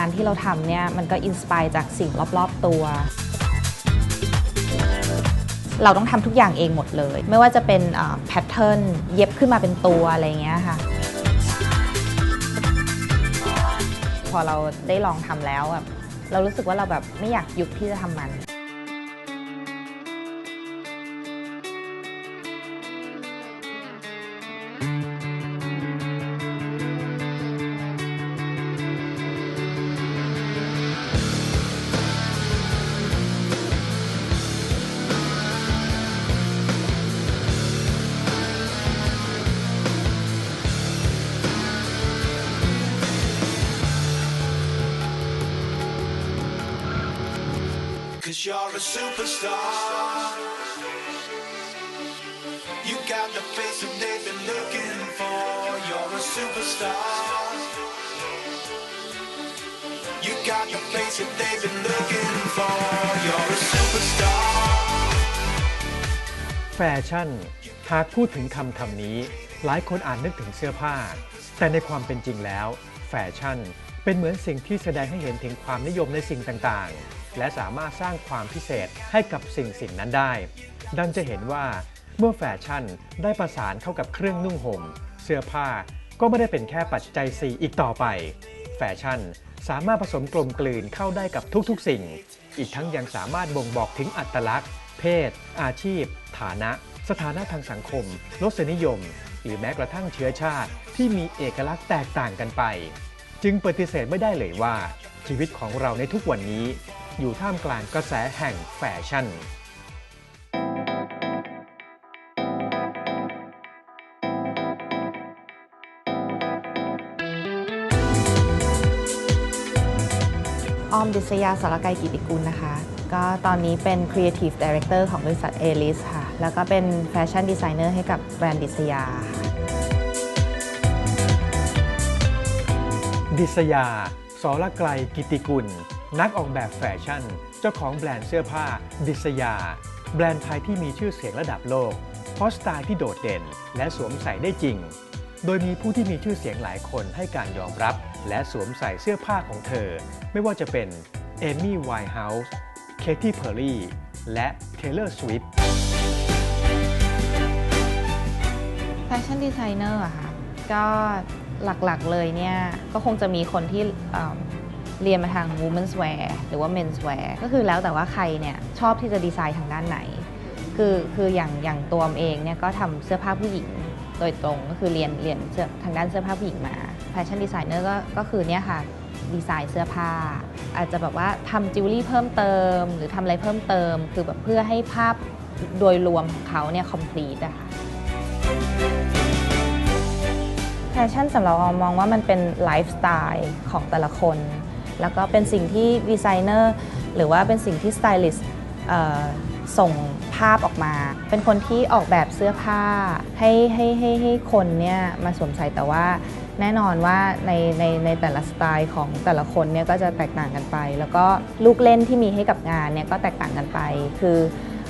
านที่เราทำเนี่ยมันก็อินสปายจากสิ่งรอบๆตัว เราต้องทำทุกอย่างเองหมดเลย ไม่ว่าจะเป็นแพทเทิร์นเย็บขึ้นมาเป็นตัวอะไรเงี้ยค่ะ พอเราได้ลองทำแล้วแบบเรารู้สึกว่าเราแบบไม่อยากหยุดที่จะทำมัน Cause you're a superstar. You got the face that they've been looking for. You're a superstar. You got the face that they've been looking for. You're a superstar. แฟชั่น หากพูดถึงคำคำนี้ หลายคนอาจนึกถึงเสื้อผ้า แต่ในความเป็นจริงแล้ว แฟชั่น เป็นเหมือนสิ่งที่แสดงให้เห็นถึงความนิยมในสิ่งต่างๆ และสามารถสร้างความพิเศษให้กับสิ่งสิ่งนั้นได้ ดังจะเห็นว่าเมื่อแฟชั่นได้ประสานเข้ากับเครื่องนุ่งห่ม เสื้อผ้าก็ไม่ได้เป็นแค่ปัจจัย4อีกต่อไป แฟชั่นสามารถผสมกลมกลืนเข้าได้กับทุกๆสิ่ง อีกทั้งยังสามารถบ่งบอกถึงอัตลักษณ์ เพศ อาชีพ ฐานะ สถานะทางสังคมรสนิยม หรือแม้กระทั่งเชื้อชาติที่มีเอกลักษณ์แตกต่างกันไป จึงปฏิเสธไม่ได้เลยว่า ชีวิตของเราในทุกวันนี้ อยู่ท่ามกลางกระแสแห่งแฟชั่นอ้อมดิษยาสารไกรกิติกุลนะคะ ก็ตอนนี้เป็น Creative Director ของบริษัท a l i s ค่ะ แล้วก็เป็นแฟชั่นดีไซเนอร์ให้กับแบรนด์ดิษยาค่ะดิษยาสรไกรกิติกุล นักออกแบบแฟชั่น เจ้าของแบรนด์เสื้อผ้า ดิษยา แบรนด์ไทยที่มีชื่อเสียงระดับโลก เพราะสไตล์ที่โดดเด่น และสวมใส่ได้จริง โดยมีผู้ที่มีชื่อเสียงหลายคนให้การยอมรับ และสวมใส่เสื้อผ้าของเธอ ไม่ว่าจะเป็นเอมี่ไวน์เฮาส์เคที่เพอร์รี่และเทเลอร์สวิฟแฟชั่นดีไซเนอร์อะค่ะก็หลักๆเลยเนี่ยก็คงจะมีคนที่ เรียนมาทาง women's wear หรือว่า men's wear ก็คือแล้วแต่ว่าใครเนี่ยชอบที่จะดีไซน์ทางด้านไหน คือคืออย่างอย่างตัวเองเนี่ยก็ทำเสื้อผ้าผู้หญิงโดยตรงก็คือเรียนเรียนเสื้อทางด้านเสื้อผ้าผู้หญิงมาแฟชั่นดีไซเนอร์ก็ก็คือเนี่ยค่ะดีไซน์เสื้อผ้า อาจจะแบบว่าทำจิวเวลรี่เพิ่มเติม หรือทำอะไรเพิ่มเติม คือแบบเพื่อให้ภาพโดยรวมของเขาเนี่ย complete อะค่ะแฟชั่นสำหรับเรามองว่ามันเป็นไลฟ์สไตล์ของแต่ละคน แล้วก็เป็นสิ่งที่ดีไซเนอร์หรือว่าเป็นสิ่งที่สไตลิสต์ส่งภาพออกมา เป็นคนที่ออกแบบเสื้อผ้าให้ให้ให้ให้คนเนี่ยมาสวมใส่แต่ว่าแน่นอนว่าในในในแต่ละสไตล์ของแต่ละคนเนี่ยก็จะแตกต่างกันไป แล้วก็ลูกเล่นที่มีให้กับงานเนี่ยก็แตกต่างกันไป คือ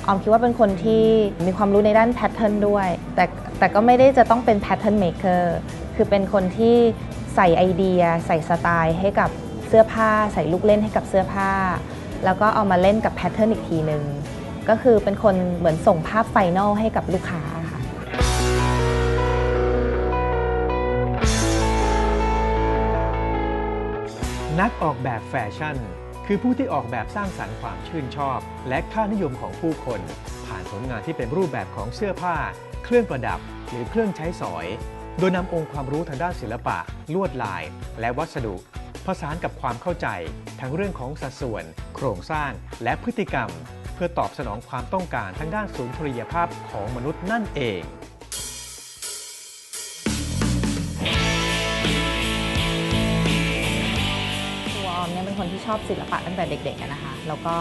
ออมคิดว่าเป็นคนที่มีความรู้ในด้านแพทเทิร์นด้วย แต่แต่ก็ไม่ได้จะต้องเป็นแพทเทิร์นเมคเกอร์คือเป็นคนที่ใส่ไอเดีย ใส่สไตล์ให้กับ เสื้อผ้าใส่ลูกเล่นให้กับเสื้อผ้า แล้วก็เอามาเล่นกับแพทเทิร์นอีกทีหนึ่งก็คือเป็นคนเหมือนส่งภาพไฟนอลให้กับลูกค้าค่ะนักออกแบบแฟชั่น คือผู้ที่ออกแบบสร้างสรรค์ความชื่นชอบ และค่านิยมของผู้คน ผ่านผลงานที่เป็นรูปแบบของเสื้อผ้า เครื่องประดับ หรือเครื่องใช้สอย โดยนำองค์ความรู้ทางด้านศิลปะ ลวดลาย และวัสดุ ผสานกับความเข้าใจทั้งเรื่องของสัดส่วน โครงสร้าง และพฤติกรรม เพื่อตอบสนองความต้องการทางด้านศูนย์ทรียภาพของมนุษย์นั่นเองตัวออมเนี่ยเป็นคนที่ชอบศิลปะตั้งแต่เด็กๆนะคะ แล้วก็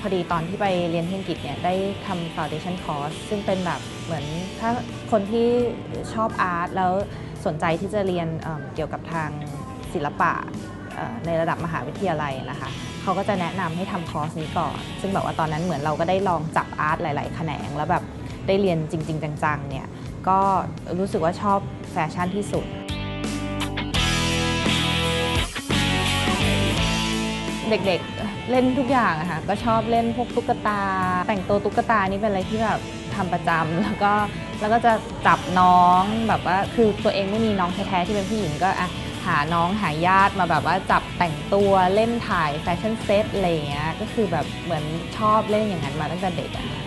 พอดีตอนที่ไปเรียนที่อังกฤษเนี่ยได้ทำ foundation course ซึ่งเป็นแบบเหมือนถ้าคนที่ชอบอาร์ตแล้วสนใจที่จะเรียนเเกี่ยวกับทางศิลปะ ในระดับมหาวิทยาลัยนะคะเขาก็จะแนะนำให้ทำคอร์สนี้ก่อน ซึ่งแบบว่าตอนนั้นเหมือนเราก็ได้ลองจับอาร์ตหลาย ๆ แขนง แล้วแบบได้เรียนจริง ๆ จัง ๆ เนี่ยก็รู้สึกว่าชอบแฟชั่นที่สุด เด็ก ๆ เล่นทุกอย่างอะค่ะก็ชอบเล่นพวกตุ๊กตา แต่งตัวตุ๊กตานี่เป็นอะไรที่แบบทำประจำแล้วก็แล้วก็จะจับน้องแบบว่าคือตัวเองไม่มีน้องแท้ๆที่เป็นผู้หญิงก็อะ หาน้องหาญาติมาแบบว่าจับแต่งตัวเล่นถ่ายแฟชั่นเซตอะไรเงี้ยก็คือแบบเหมือนชอบเล่นอย่างนั้นมาตั้งแต่เด็กอะค่ะ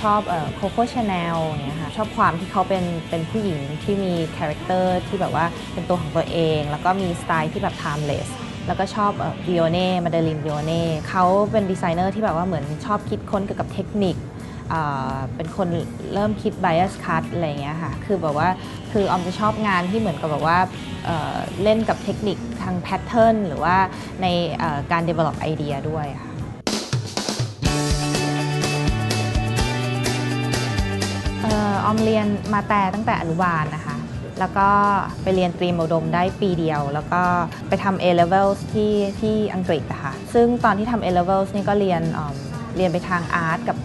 ชอบโคโค่ชาแนลเงี้ยค่ะชอบความที่เขาเป็นเป็นผู้หญิงที่มีคาแรคเตอร์ที่แบบว่าเป็นตัวของตัวเอง แล้วก็มีสไตล์ที่แบบ timeless แล้วก็ชอบดิโอเน่มาเดลินดิโอเน่เขาเป็นดีไซเนอร์ที่แบบว่าเหมือนชอบคิดค้นเกี่ยวกับเทคนิค เป็นคนเริ่มคิด bias cut อะไรเงี้ยค่ะ คือแบบว่า คือออมจะชอบงานที่เหมือนกับแบบว่าเเล่นกับเทคนิคทางแพทเทิร์นหรือว่าในการ develop ไอเดียด้วยค่ะออมเรียนมาแต่ตั้งแต่อนุบาลนะคะ แล้วก็ไปเรียนตรีมอุดมได้ปีเดียว แล้วก็ไปทำ A levels ที่ที่อังกฤษอะคะซึ่งตอนที่ทำ A levels นี่ก็เรียนเเรียนไปทางอาร์ตกับ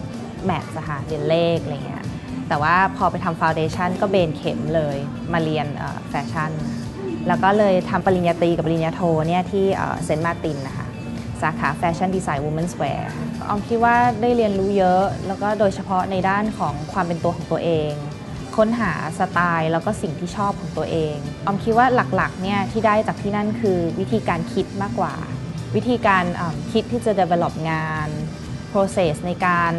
แมทส์อะค่ะเรียนเลขอะไรเงี้ยแต่ว่าพอไปทำฟาวเดชันก็เบนเข็มเลยมาเรียนแฟชั่น แล้วก็เลยทำปริญญาตรีกับปริญญาโทเนี่ยที่เซนต์มาตินนะคะสาขาแฟชั่นดีไซน์ Women's Wear ออมคิดว่าได้เรียนรู้เยอะ แล้วก็โดยเฉพาะในด้านของความเป็นตัวของตัวเอง ค้นหาสไตล์แล้วก็สิ่งที่ชอบของตัวเองออมคิดว่าหลักๆเนี่ยที่ได้จากที่นั่นคือวิธีการคิดมากกว่า วิธีการคิดที่จะ develop งาน process ในการ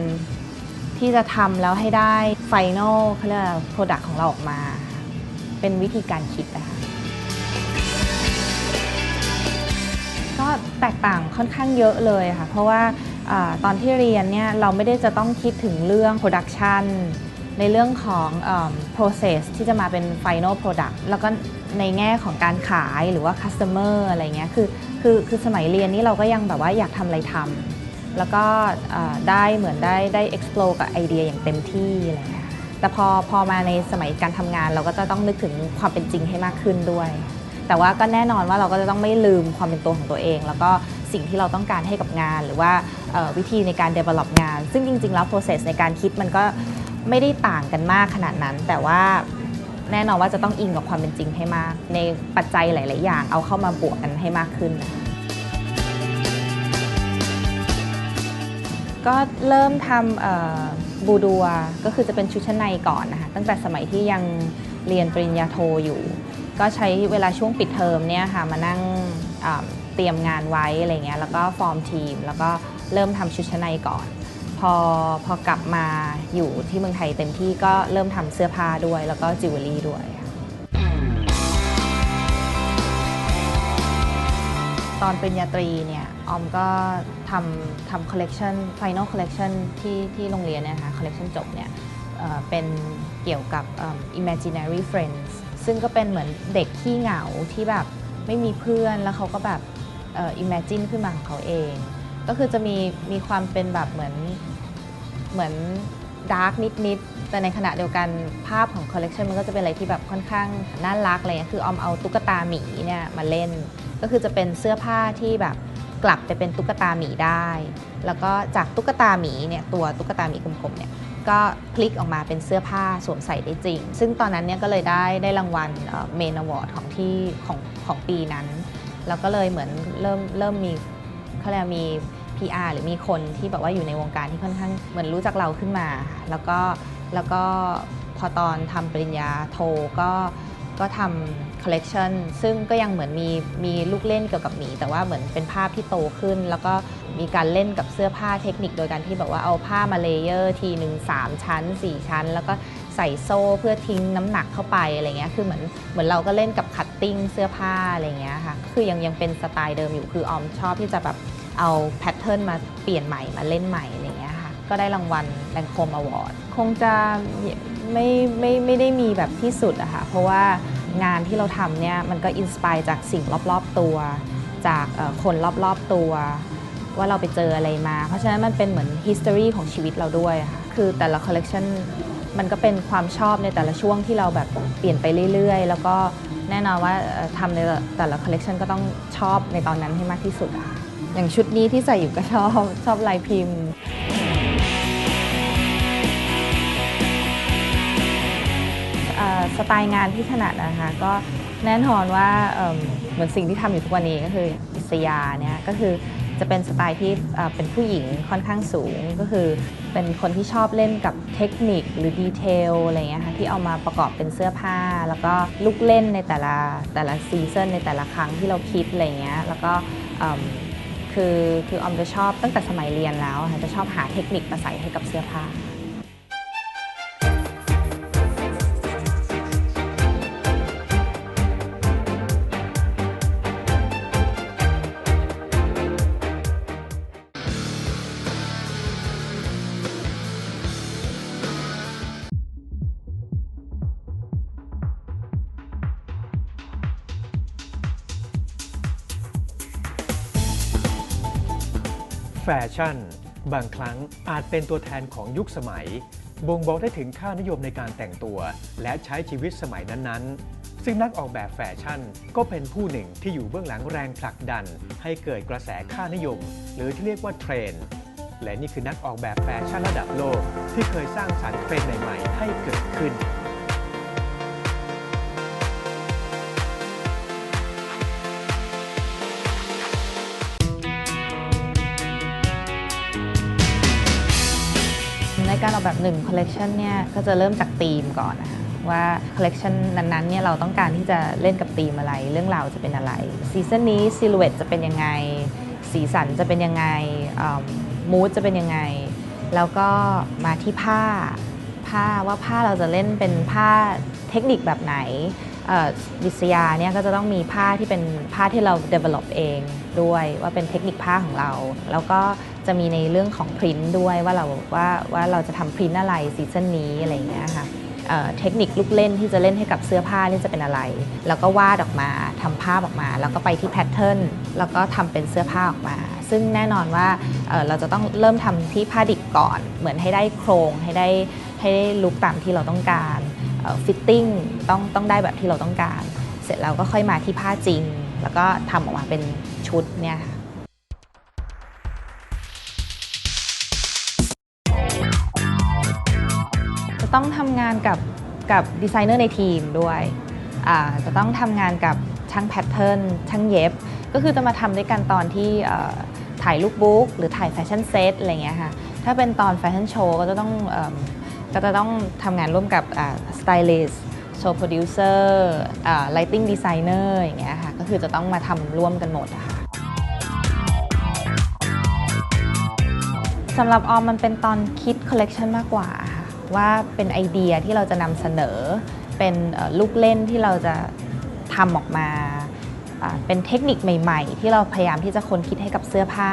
ที่จะทำแล้วให้ได้ final เขาเรียกอะไร product ของเราออกมา เป็นวิธีการคิดนะคะก็แตกต่างค่อนข้างเยอะเลยค่ะ เพราะว่าอตอนที่เรียนเนี่ยเราไม่ได้จะต้องคิดถึงเรื่อง production ในเรื่องของอ process ที่จะมาเป็น final product แล้วก็ในแง่ของการขายหรือว่า customer อะไรเงี้ยคือคือคือสมัยเรียนนี่เราก็ยังแบบว่าอยากทำอะไรทำ แล้วก็ได้เหมือนได้ได้ explore กับไอเดียอย่างเต็มที่อะไรเงี้ยแต่พอพอมาในสมัยการทำงาน เราก็จะต้องนึกถึงความเป็นจริงให้มากขึ้นด้วย แต่ว่าก็แน่นอนว่าเราก็จะต้องไม่ลืมความเป็นตัวของตัวเอง แล้วก็สิ่งที่เราต้องการให้กับงาน หรือว่าวิธีในการ develop งาน ซึ่งจริง ๆ แล้ว process ในการคิดมันก็ไม่ได้ต่างกันมากขนาดนั้น แต่ว่าแน่นอนว่าจะต้องอิงกับความเป็นจริงให้มาก ในปัจจัยหลาย ๆ อย่างเอาเข้ามาบวกกันให้มากขึ้นนะ ก็เริ่มทำบูดัวก็คือจะเป็นชุดชั้นในก่อนนะคะตั้งแต่สมัยที่ยังเรียนปริญญาโทอยู่ ก็ใช้เวลาช่วงปิดเทอมเนี่ยค่ะมานั่งเตรียมงานไว้อะไรเงี้ยแล้วก็ฟอร์มทีม แล้วก็เริ่มทำชุดชั้นในก่อน พอพอกลับมาอยู่ที่เมืองไทยเต็มที่ก็เริ่มทำเสื้อผ้าด้วย แล้วก็จิวเวลรี่ด้วยค่ะ ตอนปริญญาตรีเนี่ยออมก็ทำทำคอลเลกชัน Final Collection ที่ที่โรงเรียนเนี่ยค่ะคอลเลกชันจบเนี่ยเเป็นเกี่ยวกับ imaginary friends ซึ่งก็เป็นเหมือนเด็กขี้เหงาที่แบบไม่มีเพื่อนแล้วเขาก็แบบอ่อ imagine ขึ้นมาของเขาเอง ก็คือจะมีมีความเป็นแบบเหมือนเหมือน ดาร์กนิดๆ แต่ในขณะเดียวกันภาพของคอลเลกชันมันก็จะเป็นอะไรที่แบบค่อนข้างน่ารักอะไรเงี้ยคือออมเอาตุ๊กตาหมีเนี่ยมาเล่น ก็คือจะเป็นเสื้อผ้าที่แบบกลับไปเป็นตุ๊กตาหมีได้ แล้วก็จากตุ๊กตาหมีเนี่ยตัวตุ๊กตาหมีกลมๆเนี่ยก็พลิกออกมาเป็นเสื้อผ้าสวมใส่ได้จริง ซึ่งตอนนั้นเนี่ยก็เลยได้ได้รางวัลเมนอวอร์ดของที่ของของปีนั้น แล้วก็เลยเหมือนเริ่มเริ่มมีเขาเรียกมี PR หรือมีคนที่แบบว่าอยู่ในวงการที่ค่อนข้างเหมือนรู้จักเราขึ้นมา แล้วก็แล้วก็พอตอนทำปริญญาโทก็ก็ทำคอลเลกชันซึ่งก็ยังเหมือนมีมีลูกเล่นเกี่ยวกับหมี แต่ว่าเหมือนเป็นภาพที่โตขึ้น แล้วก็มีการเล่นกับเสื้อผ้าเทคนิคโดยการที่แบบว่าเอาผ้ามาเลเยอร์ทีหนึ่งสามชั้น 4 ชั้น แล้วก็ใส่โซ่เพื่อทิ้งน้ำหนักเข้าไปอะไรเงี้ยคือเหมือนเหมือนเราก็เล่นกับคัตติ้งเสื้อผ้าอะไรเงี้ยค่ะคือยังยังเป็นสไตล์เดิมอยู่คือออมชอบที่จะแบบ เอาแพทเทิร์นมาเปลี่ยนใหม่มาเล่นใหม่อะไรเงี้ยค่ะก็ได้รางวัลแลงโคมอวอร์ดคงจะไม่ไม่ไม่ได้มีแบบที่สุดอะค่ะเพราะว่างานที่เราทำเนี่ยมันก็อินสปายจากสิ่งรอบๆตัว จากเอ่อคนรอบๆตัว ว่าเราไปเจออะไรมา เพราะฉะนั้นมันเป็นเหมือน history ของชีวิตเราด้วยค่ะคือแต่ละคอลเลกชันมันก็เป็นความชอบในแต่ละช่วงที่เราแบบเปลี่ยนไปเรื่อยๆ แล้วก็แน่นอนว่าทำในแต่ละคอลเลกชันก็ต้องชอบในตอนนั้นให้มากที่สุดอะค่ะ อย่างชุดนี้ที่ใส่อยู่ก็ชอบชอบลายพิมพ์สไตล์งานที่ถนัดนะคะก็แน่นอนว่าเหมือนสิ่งที่ทำอยู่ทุกวันนี้ก็คืออิสยาเนี่ยก็คือจะเป็นสไตล์ที่เป็นผู้หญิงค่อนข้างสูงก็คือเป็นคนที่ชอบเล่นกับเทคนิคหรือดีเทลอะไรเงี้ยค่ะที่เอามาประกอบเป็นเสื้อผ้า แล้วก็ลูกเล่นในแต่ละแต่ละซีซันในแต่ละครั้งที่เราคิดอะไรเงี้ยแล้วก็ คือคือออมจะชอบตั้งแต่สมัยเรียนแล้วค่ะจะชอบหาเทคนิคมาใส่ให้กับเสื้อผ้า แฟชั่น บางครั้งอาจเป็นตัวแทนของยุคสมัย บ่งบอกได้ถึงค่านิยมในการแต่งตัว และใช้ชีวิตสมัยนั้นๆ ซึ่งนักออกแบบแฟชั่นก็เป็นผู้หนึ่งที่อยู่เบื้องหลังแรงผลักดัน ให้เกิดกระแสค่านิยม หรือที่เรียกว่าเทรนด์และนี่คือนักออกแบบแฟชั่นระดับโลก ที่เคยสร้างสรรค์เทรนด์ใหม่ ๆ ให้เกิดขึ้น การออกแบบหนึ่งคอลเลกชันเนี่ยก็จะเริ่มจากธีมก่อนนะคะว่าคอลเลกชันนั้นๆเนี่ยเราต้องการที่จะเล่นกับธีมอะไร เรื่องราวจะเป็นอะไรซีซั่นนี้ซิลูเอตจะเป็นยังไง สีสันจะเป็นยังไงมูดจะเป็นยังไง แล้วก็มาที่ผ้าผ้าว่าผ้าเราจะเล่นเป็นผ้าเทคนิคแบบไหนวิทยาเนี่ยก็จะต้องมีผ้าที่เป็นผ้าที่เรา develop เองด้วยว่าเป็นเทคนิคผ้าของเรา แล้วก็ จะมีในเรื่องของพรินต์ด้วยว่าเราว่าว่าเราจะทำพรินต์อะไรซีซั่นนี้อะไรอย่างเงี้ยค่ะเเทคนิคลูกเล่นที่จะเล่นให้กับเสื้อผ้านี่จะเป็นอะไร แล้วก็วาดออกมาทำภาพออกมา แล้วก็ไปที่แพทเทิร์น แล้วก็ทำเป็นเสื้อผ้าออกมา ซึ่งแน่นอนว่าเเราจะต้องเริ่มทำที่ผ้าดิบก่อน เหมือนให้ได้โครงให้ได้ให้ได้ลุกตามที่เราต้องการฟิตติ้งต้องต้องได้แบบที่เราต้องการ เสร็จแล้วก็ค่อยมาที่ผ้าจริง แล้วก็ทำออกมาเป็นชุดเนี่ยค่ะ ต้องทำงานกับกับดีไซเนอร์ในทีมด้วยอ่าจะต้องทำงานกับช่างแพทเทิร์นช่างเย็บ ก็คือจะมาทำด้วยกันตอนที่ถ่ายลูกบุ๊กหรือถ่ายแฟชั่นเซตอะไรเงี้ยค่ะ ถ้าเป็นตอนแฟชั่นโชว์ก็จะต้องก็จะต้องทำงานร่วมกับสไตลิสต์โชว์โปรดิวเซอร์ไลติ้งดีไซเนอร์อย่างเงี้ยค่ะ ก็คือจะต้องมาทำร่วมกันหมดอะค่ะสำหรับออมมันเป็นตอนคิดคอลเลกชันมากกว่าค่ะ ว่าเป็นไอเดียที่เราจะนำเสนอ เป็นลูกเล่นที่เราจะทำออกมาเป็นเทคนิคใหม่ๆ ที่เราพยายามที่จะค้นคิดให้กับเสื้อผ้า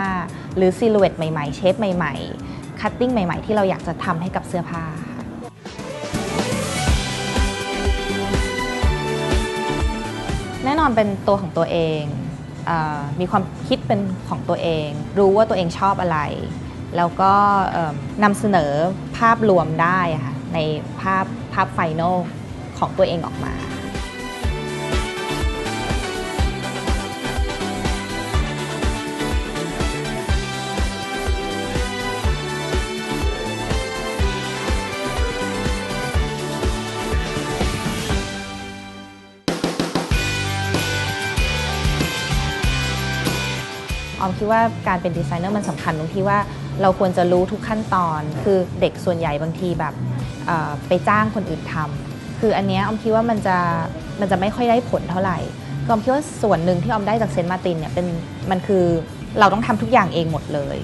หรือซิลูเอตใหม่ๆ เชฟใหม่ๆ คัตติ้งใหม่ๆ ที่เราอยากจะทำให้กับเสื้อผ้าค่ะแน่นอนเป็นตัวของตัวเองอมีความคิดเป็นของตัวเอง รู้ว่าตัวเองชอบอะไร แล้วก็นำเสนอภาพรวมได้ค่ะในภาพภาพไฟนอลของตัวเองออกมาออมคิดว่าการเป็นดีไซเนอร์มันสำคัญตรงที่ว่า เราควรจะรู้ทุกขั้นตอน คือเด็กส่วนใหญ่บางทีแบบไปจ้างคนอื่นทำคืออันเนี้ยออมคิดว่ามันจะมันจะไม่ค่อยได้ผลเท่าไหร่ก็ออมคิดว่าส่วนหนึ่งที่ออมได้จากเซนต์มาตินเนี่ยเป็นมันคือเราต้องทำทุกอย่างเองหมดเลย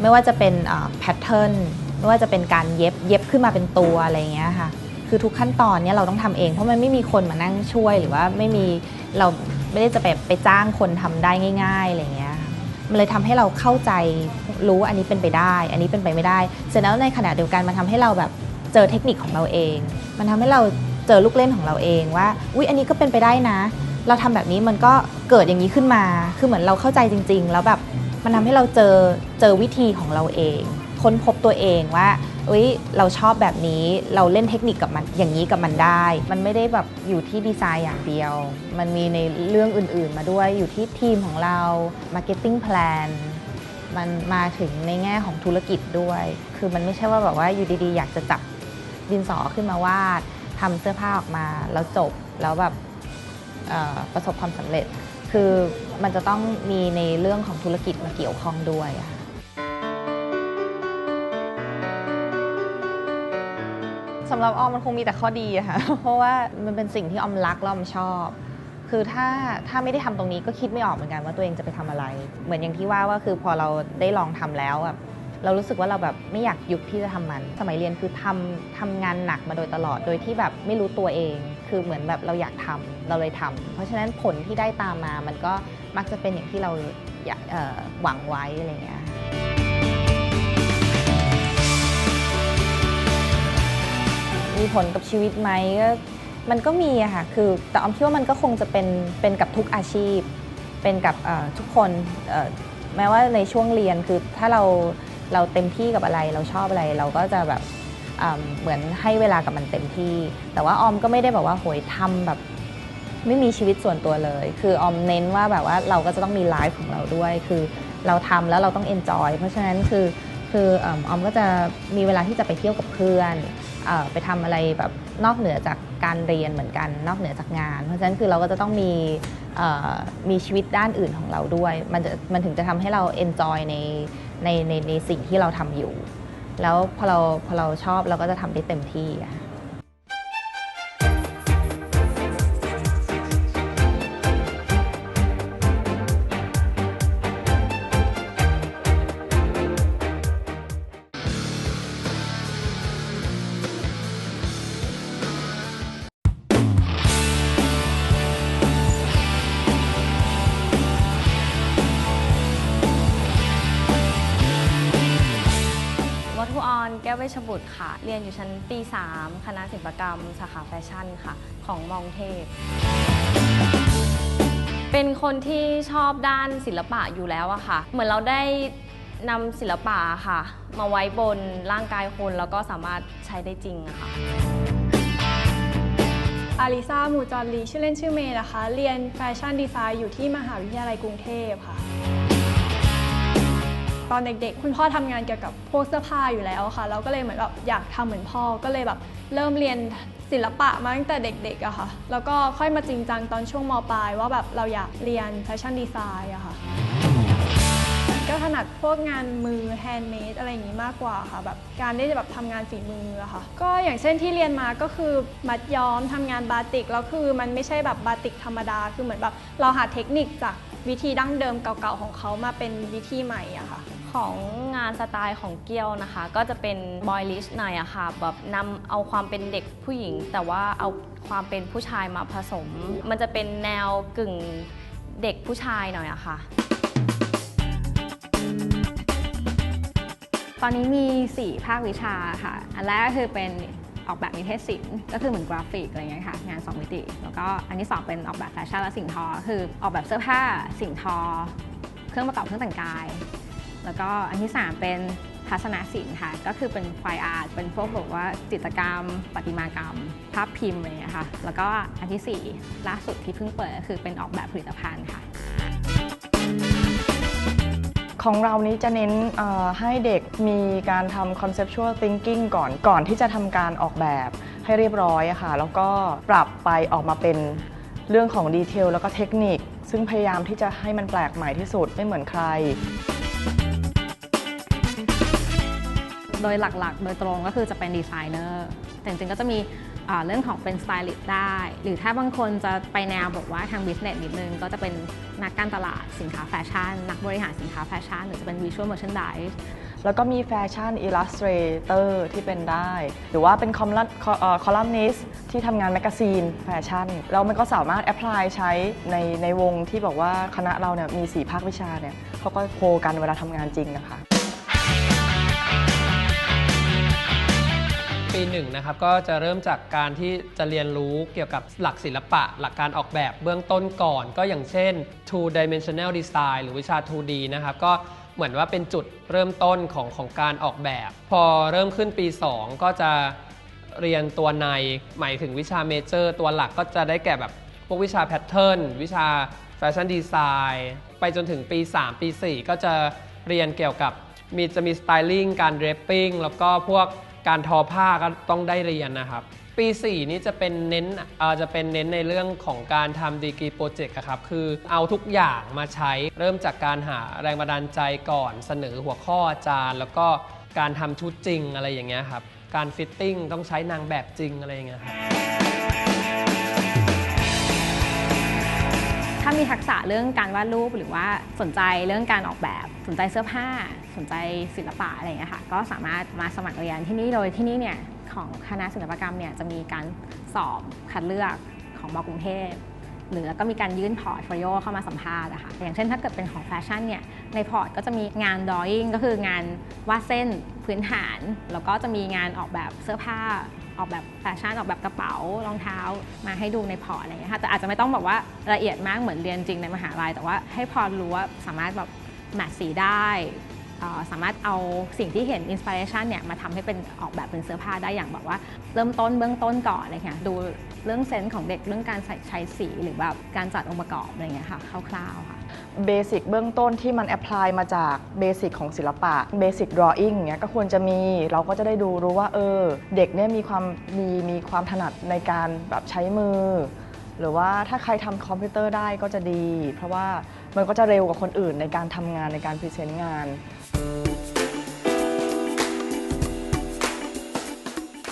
ไม่ว่าจะเป็นแพทเทิร์นไม่ว่าจะเป็นการเย็บเย็บขึ้นมาเป็นตัวอะไรเงี้ยค่ะคือทุกขั้นตอนเนี่ยเราต้องทำเองเพราะมันไม่มีคนมานั่งช่วยหรือว่าไม่มีเราไม่ได้จะไปไปจ้างคนทำได้ง่ายๆอะไรเงี้ย มันเลยทำให้เราเข้าใจรู้อันนี้เป็นไปได้ อันนี้เป็นไปไม่ได้ เสร็จแล้วในขณะเดียวกันมันทำให้เราแบบเจอเทคนิคของเราเอง มันทำให้เราเจอลูกเล่นของเราเองว่าอุ๊ยอันนี้ก็เป็นไปได้นะ เราทำแบบนี้มันก็เกิดอย่างนี้ขึ้นมา คือเหมือนเราเข้าใจจริง ๆ แล้วแบบมันทำให้เราเจอเจอวิธีของเราเอง ค้นพบตัวเองว่าอุ๊ยเราชอบแบบนี้เราเล่นเทคนิคกับมันอย่างนี้กับมันได้ มันไม่ได้แบบอยู่ที่ดีไซน์อย่างเดียว มันมีในเรื่องอื่นๆ มาด้วยอยู่ที่ทีมของเรา Marketing Plan มันมาถึงในแง่ของธุรกิจด้วย คือมันไม่ใช่ว่าแบบว่าอยู่ดีๆ อยากจะจับดินสอขึ้นมาวาดทำเสื้อผ้าออกมาแล้วจบแล้วแบบประสบความสำเร็จ คือมันจะต้องมีในเรื่องของธุรกิจมาเกี่ยวข้องด้วยค่ะ สำหรับออมมันคงมีแต่ข้อดีอะค่ะ เพราะว่ามันเป็นสิ่งที่ออมรักแล้วออมชอบ คือถ้าถ้าไม่ได้ทำตรงนี้ก็คิดไม่ออกเหมือนกันว่าตัวเองจะไปทำอะไร เหมือนอย่างที่ว่าว่าคือพอเราได้ลองทำแล้วแบบเรารู้สึกว่าเราแบบไม่อยากหยุดที่จะทำมัน สมัยเรียนคือทำทำงานหนักมาโดยตลอด โดยที่แบบไม่รู้ตัวเอง คือเหมือนแบบเราอยากทำเราเลยทำเพราะฉะนั้นผลที่ได้ตามมา มันก็มักจะเป็นอย่างที่เราอยากหวังไว้อะไรอย่างเงี้ย มีผลกับชีวิตไหมก็มันก็มีอะค่ะคือแต่ออมคิดว่ามันก็คงจะเป็นเป็นกับทุกอาชีพ เป็นกับทุกคนแม้ว่าในช่วงเรียนคือถ้าเราเราเต็มที่กับอะไรเราชอบอะไรเราก็จะแบบเหมือนให้เวลากับมันเต็มที่ แต่ว่าออมก็ไม่ได้แบบว่าโหยทำแบบไม่มีชีวิตส่วนตัวเลย คือออมเน้นว่าแบบว่าเราก็จะต้องมีไลฟ์ของเราด้วย คือเราทำแล้วเราต้องเอนจอยเพราะฉะนั้นคือคือออมก็จะมีเวลาที่จะไปเที่ยวกับเพื่อน ไปทำอะไรแบบนอกเหนือจากการเรียนเหมือนกัน นอกเหนือจากงาน เพราะฉะนั้นคือเราก็จะต้องมีมีชีวิตด้านอื่นของเราด้วย มันจะมันถึงจะทำให้เราเอนจอยในในในในสิ่งที่เราทำอยู่ แล้วพอเราพอเราชอบเราก็จะทำได้เต็มที่ค่ะ เรียนอยู่ชั้นปี 3 คณะศิลปกรรม สาขาแฟชั่นค่ะ ของมองเทพ เป็นคนที่ชอบด้านศิลปะอยู่แล้วอะค่ะ เหมือนเราได้นำศิลปะค่ะ มาไว้บนร่างกายคนแล้วก็สามารถใช้ได้จริงอะค่ะอาริซามูจอนลีชื่อเล่นชื่อเมย์นะคะ เรียนแฟชั่นดีไซน์อยู่ที่มหาวิทยาลัยกรุงเทพค่ะ ตอนเด็กๆ คุณพ่อทำงานเกี่ยวกับพวกเสื้อผ้าอยู่แล้วค่ะ เราก็เลยเหมือนแบบอยากทำเหมือนพ่อ ก็เลยแบบเริ่มเรียนศิลปะมาตั้งแต่เด็กๆอะค่ะ แล้วก็ค่อยมาจริงจังตอนช่วงมปลายว่าแบบเราอยากเรียนแฟชั่นดีไซน์อะค่ะ ก็ถนัดพวกงานมือแฮนด์เมดอะไรอย่างนี้มากกว่าค่ะแบบการได้แบบทำงานฝีมืออะค่ะ ก็อย่างเช่นที่เรียนมาก็คือมัดย้อมทำงานบาติกแล้วคือมันไม่ใช่แบบบาติกธรรมดา คือเหมือนแบบเราหาเทคนิคจากวิธีดั้งเดิมเก่าๆของเขามาเป็นวิธีใหม่อะค่ะ ของงานสไตล์ของเกียวนะคะ ก็จะเป็นบอยลิชหน่อยอะค่ะแบบนำเอาความเป็นเด็กผู้หญิง แต่ว่าเอาความเป็นผู้ชายมาผสม มันจะเป็นแนวกึ่งเด็กผู้ชายหน่อยอะค่ะ ตอนนี้มี 4 ภาควิชาค่ะ อันแรกก็คือเป็นออกแบบนิเทศศิลป์ก็คือเหมือนกราฟิกอะไรเงี้ยค่ะงาน 2 มิติ แล้วก็อันที่ 2 เป็นออกแบบแฟชั่นและสิ่งทอ คือออกแบบเสื้อผ้าสิ่งทอ เครื่องประกอบเครื่องแต่งกาย แล้วก็อันที่ 3 เป็นทัศนศิลป์ค่ะ ก็คือเป็นไฟอาร์ต เป็นพวกแบบว่าจิตรกรรม ประติมากรรม ภาพพิมพ์อะไรเงี้ยค่ะ แล้วก็อันทีสี่ 4 ล่าสุดที่เพิ่งเปิดก็คือเป็นออกแบบผลิตภัณฑ์ค่ะ ของเรานี้จะเน้นเอ่อให้เด็กมีการทำ conceptual thinking ก่อนก่อนที่จะทำการออกแบบให้เรียบร้อยอะค่ะ แล้วก็ปรับไปออกมาเป็นเรื่องของดีเทลแล้วก็เทคนิค ซึ่งพยายามที่จะให้มันแปลกใหม่ที่สุดไม่เหมือนใคร โดยหลักๆ โดยตรงก็คือจะเป็นดีไซเนอร์แต่จริงๆก็จะมีเรื่องของเป็นสไตลิสต์ได้ หรือถ้าบางคนจะไปแนวบอกว่าทางบิสเนสนิดนึง ก็จะเป็นนักการตลาดสินค้าแฟชั่น นักบริหารสินค้าแฟชั่น หรือจะเป็นวิชวลเมอร์ชันดิสแล้วก็มีแฟชั่นอิลลัสเตรเตอร์ที่เป็นได้ หรือว่าเป็นคอลัมคอลัมนิสที่ทำงานแมกกาซีนแฟชั่น แล้วมันก็สามารถแอพพลายใช้ในในวงที่บอกว่าคณะเราเนี่ยมี 4 ภาควิชาเนี่ยเขาก็โคกันเวลาทำงานจริงนะคะ ปีหนึ่งนะครับก็จะเริ่มจากการที่จะเรียนรู้เกี่ยวกับหลักศิลปะ หลักการออกแบบเบื้องต้นก่อน ก็อย่างเช่น two dimensional design หรือวิชา 2D นะครับก็เหมือนว่าเป็นจุดเริ่มต้นของของการออกแบบ พอเริ่มขึ้นปี 2 ก็จะเรียนตัวในหมายถึงวิชาเมเจอร์ตัวหลักก็จะได้แก่แบบพวกวิชาแพทเทิร์นวิชาแฟชั่นดีไซน์ไปจนถึงปี 3 ปี 4 ก็จะเรียนเกี่ยวกับมีจะมีสไตลิ่งการเรปปิ้งแล้วก็พวก การทอผ้าก็ต้องได้เรียนนะครับ ปี 4 นี้จะเป็นเน้นอาจะเป็นเน้นในเรื่องของการทำดีกรีโปรเจกต์ครับ คือเอาทุกอย่างมาใช้เริ่มจากการหาแรงบันดาลใจก่อนเสนอหัวข้ออาจารย์ แล้วก็การทำชุดจริงอะไรอย่างเงี้ยครับ การฟิตติ้งต้องใช้นางแบบจริงอะไรอย่างเงี้ยครับ ถ้ามีทักษะเรื่องการวาดรูปหรือว่าสนใจเรื่องการออกแบบ สนใจเสื้อผ้า สนใจศิลปะอะไรอย่างเงี้ยค่ะก็สามารถมาสมัครเรียนที่นี่โดยที่นี่เนี่ยของคณะศิลปกรรมเนี่ยจะมีการสอบคัดเลือกของมกรุงเทพหรือแล้วก็มีการยื่นพอร์ตโฟลิโอเข้ามาสัมภาษณ์นะคะอย่างเช่นถ้าเกิดเป็นของแฟชั่นเนี่ยในพอร์ตก็จะมีงานดอ i n g ก็คืองานวาดเส้นพื้นฐาน แล้วก็จะมีงานออกแบบเสื้อผ้า ออกแบบแฟชั่นออกแบบกระเป๋ารองเท้ามาให้ดูในพอร์ตอะไรอย่างเงี้ยค่ะแต่อาจจะไม่ต้องแบบว่าละเอียดมากเหมือนเรียนจริงในมหาลัย แต่ว่าให้พอรู้ว่าสามารถแบบแมทสีได้ สามารถเอาสิ่งที่เห็นอินสปิเรชันเนี่ยมาทำให้เป็นออกแบบเป็นเสื้อผ้าได้อย่างแบบว่าเริ่มต้นเบื้องต้นก่อนอะไรเงี้ยดูเรื่องเซนส์ของเด็กเรื่องการใส่ใช้สีหรือแบบการจัดองค์ประกอบอะไรเงี้ยค่ะคร่าวๆค่ะเบสิกเบื้องต้นที่มันแอพพลายมาจากเบสิกของศิลปะเบสิกดรอ i n g เงี้ยก็ควรจะมีเราก็จะได้ดูรู้ว่าเออเด็กเนี่ยมีความมีมีความถนัดในการแบบใช้มือ หรือว่าถ้าใครทำคอมพิวเตอร์ได้ก็จะดี เพราะว่ามันก็จะเร็วกว่าคนอื่นในการทำงานในการพรีเซนต์งาน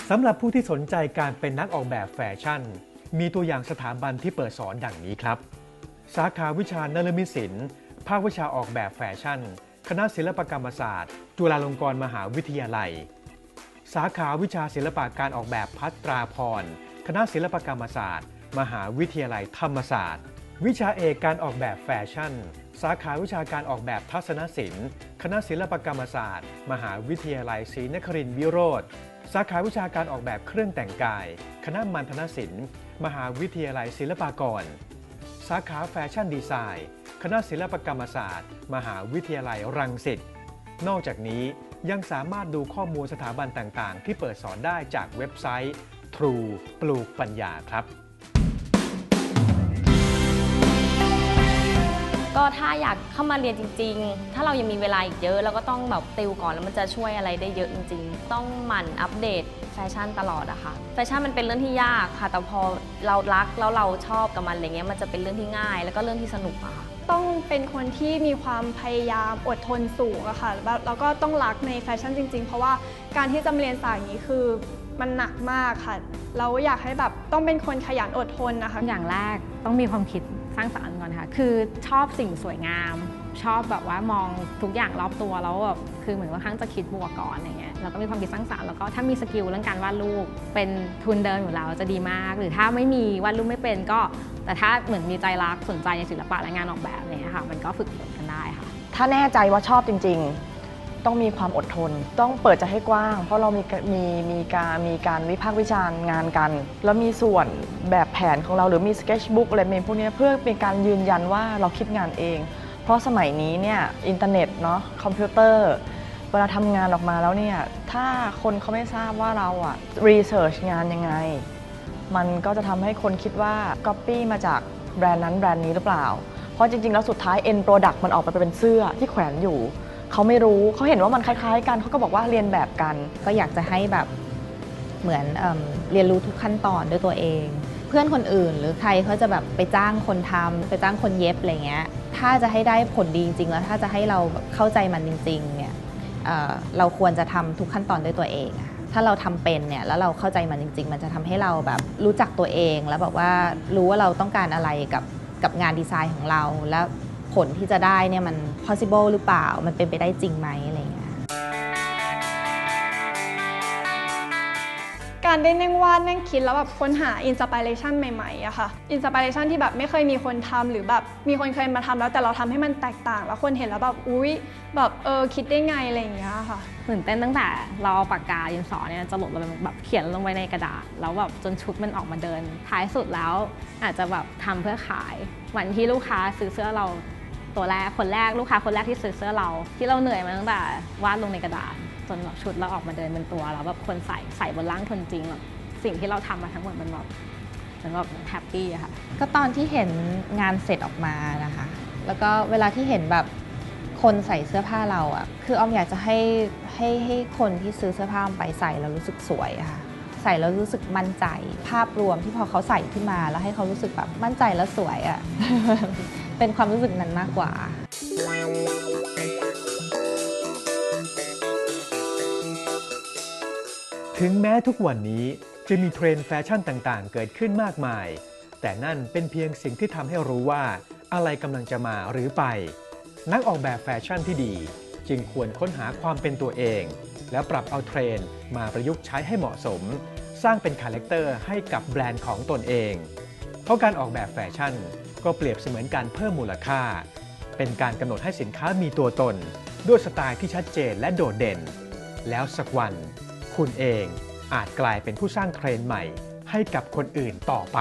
สำหรับผู้ที่สนใจการเป็นนักออกแบบแฟชั่น มีตัวอย่างสถาบันที่เปิดสอนดังนี้ครับ สาขาวิชานรมิตศิลป์ภาควิชาออกแบบแฟชั่น คณะศิลปกรรมศาสตร์ จุฬาลงกรณ์มหาวิทยาลัย สาขาวิชาศิลปะการออกแบบพัตราพร คณะศิลปกรรมศาสตร์ มหาวิทยาลัยธรรมศาสตร์ วิชาเอกการออกแบบแฟชั่น สาขาวิชาการออกแบบทัศนศิลป์ คณะศิลปกรรมศาสตร์ มหาวิทยาลัยศรีนครินทร์วิโรธ สาขาวิชาการออกแบบเครื่องแต่งกาย คณะมัณฑนศิลป์ มหาวิทยาลัยศิลปากร สาขาแฟชั่นดีไซน์ คณะศิลปกรรมศาสตร์ มหาวิทยาลัยรังสิต นอกจากนี้ยังสามารถดูข้อมูลสถาบันต่างๆ ที่เปิดสอนได้จากเว็บไซต์ True ปลูกปัญญาครับ ก็ถ้าอยากเข้ามาเรียนจริง ๆ ถ้าเรายังมีเวลาอีกเยอะเราก็ต้องแบบติวก่อนแล้วมันจะช่วยอะไรได้เยอะจริง ๆ ต้องหมั่นอัปเดตแฟชั่นตลอดอะค่ะ แฟชั่นมันเป็นเรื่องที่ยากค่ะ แต่พอเรารักแล้วเราชอบกับมันอะไรเงี้ยมันจะเป็นเรื่องที่ง่าย แล้วก็เรื่องที่สนุกอะค่ะต้องเป็นคนที่มีความพยายามอดทนสูงอะค่ะแบบแล้วก็ต้องรักในแฟชั่นจริง ๆ เพราะว่าการที่จะมาเรียนสายนี้คือ มันหนักมากค่ะเราอยากให้แบบต้องเป็นคนขยันอดทนนะคะ อย่างแรกต้องมีความคิดสร้างสรรค์ก่อนค่ะ คือชอบสิ่งสวยงาม ชอบแบบว่ามองทุกอย่างรอบตัวแล้วแบบคือเหมือนว่าครั้างจะคิดบวกก่อนอะไรเงี้ยแล้วก็มีความคิดสร้างสรรค์แล้วก็ถ้ามีสกิลเรื่องการวาดรูปเป็นทุนเดิมอยู่แล้วจะดีมาก หรือถ้าไม่มีวาดรูปไม่เป็นก็ แต่ถ้าเหมือนมีใจรักสนใจในศิลปะและงานออกแบบอะไรเงี้ยค่ะมันก็ฝึกฝนกันได้ค่ะ ถ้าแน่ใจว่าชอบจริง ๆ ต้องมีความอดทน ต้องเปิดใจให้กว้าง เพราะเรามีมีมีการมีการวิพากษ์วิจารณ์งานกัน แล้วมีส่วนแบบแผนของเราหรือมีสเก t ชบุ๊กอะไรมีพวกนี้เพื่อเป็นการยืนยันว่าเราคิดงานเอง เพราะสมัยนี้เนี่ยอินเทอร์เน็ตเนาะคอมพิวเตอร์เวลาทำงานออกมาแล้วเนี่ยถ้าคนเขาไม่ทราบว่าเราอะรีเสิร์ชงานยังไง มันก็จะทำให้คนคิดว่า Copy มาจากแบรนด์นั้นแบรนด์นี้หรือเปล่า เพราะจริงๆ แล้วสุดท้าย end product มันออกมาเป็นเสื้อที่แขวนอยู่ เขาไม่รู้เขาเห็นว่ามันคล้ายๆ กันเขาก็บอกว่าเรียนแบบกัน ก็อยากจะให้แบบเหมือนเอเรียนรู้ทุกขั้นตอนด้วยตัวเอง เพื่อนคนอื่น หรือใครเขาจะแบบไปจ้างคนทำไปจ้างคนเย็บอะไรเงี้ยถ้าจะให้ได้ผลดีจริงๆแล้วถ้าจะให้เราเข้าใจมันจริงๆเนี่ยเเราควรจะทำทุกขั้นตอนด้วยตัวเองถ้าเราทำเป็นเนี่ยแล้วเราเข้าใจมันจริง ๆ มันจะทำให้เราแบบรู้จักตัวเองแล้วแบบว่ารู้ว่าเราต้องการอะไรกับกับงานดีไซน์ของเราแล้ว ผลที่จะได้เนี่ยมัน possible หรือเปล่า มันเป็นไปได้จริงไหมอะไรเงี้ย การได้นั่งวาดนั่งคิดแล้วแบบค้นหาอินสปิเรชันใหม่ๆอะค่ะอินสปิเรชันที่แบบไม่เคยมีคนทำหรือแบบมีคนเคยมาทำแล้วแต่เราทำให้มันแตกต่าง แล้วคนเห็นแล้วแบบอุ๊ยแบบเออคิดได้ไงอะไรอย่างเงี้ยค่ะตื่นเต้นตั้งแต่เราเอาปากกาดินสอเนี่ยจะหลดลงไปแบบเขียนลงไปในกระดาษ แล้วแบบจนชุดมันออกมาเดินท้ายสุดแล้วอาจจะแบบทำเพื่อขายวันที่ลูกค้าซื้อเสื้อเรา ตัวแรกคนแรกลูกค้าคนแรกที่ซื้อเสื้อเรา ที่เราเหนื่อยมาตั้งแต่วาดลงในกระดาษจนแบบชุดเราออกมาเดินเป็นตัวแล้วแบบคนใส่ใส่บนร่างคนจริงแบบสิ่งที่เราทำมาทั้งหมดมันแบบมันแบบแฮปปี้อะค่ะก็ตอนที่เห็นงานเสร็จออกมานะคะ แล้วก็เวลาที่เห็นแบบคนใส่เสื้อผ้าเราอะคือออมอยากจะให้ให้ให้คนที่ซื้อเสื้อผ้าไปใส่แล้วรู้สึกสวยอะค่ะใส่แล้วรู้สึกมั่นใจ ภาพรวมที่พอเขาใส่ขึ้นมา แล้วให้เขารู้สึกแบบมั่นใจและสวยอะ่ะ เป็นความรู้สึกนั้นมากกว่า ถึงแม้ทุกวันนี้จะมีเทรนด์แฟชั่นต่างๆ เกิดขึ้นมากมาย แต่นั่นเป็นเพียงสิ่งที่ทำให้รู้ว่าอะไรกำลังจะมาหรือไป นักออกแบบแฟชั่นที่ดี จึงควรค้นหาความเป็นตัวเอง แล้วปรับเอาเทรนด์มาประยุกต์ใช้ให้เหมาะสม สร้างเป็นคาแรคเตอร์ให้กับแบรนด์ของตนเอง เพราะการออกแบบแฟชั่น ก็เปรียบเสมือนการเพิ่มมูลค่า เป็นการกำหนดให้สินค้ามีตัวตน ด้วยสไตล์ที่ชัดเจนและโดดเด่น แล้วสักวัน คุณเองอาจกลายเป็นผู้สร้างเทรนด์ใหม่ให้กับคนอื่นต่อไป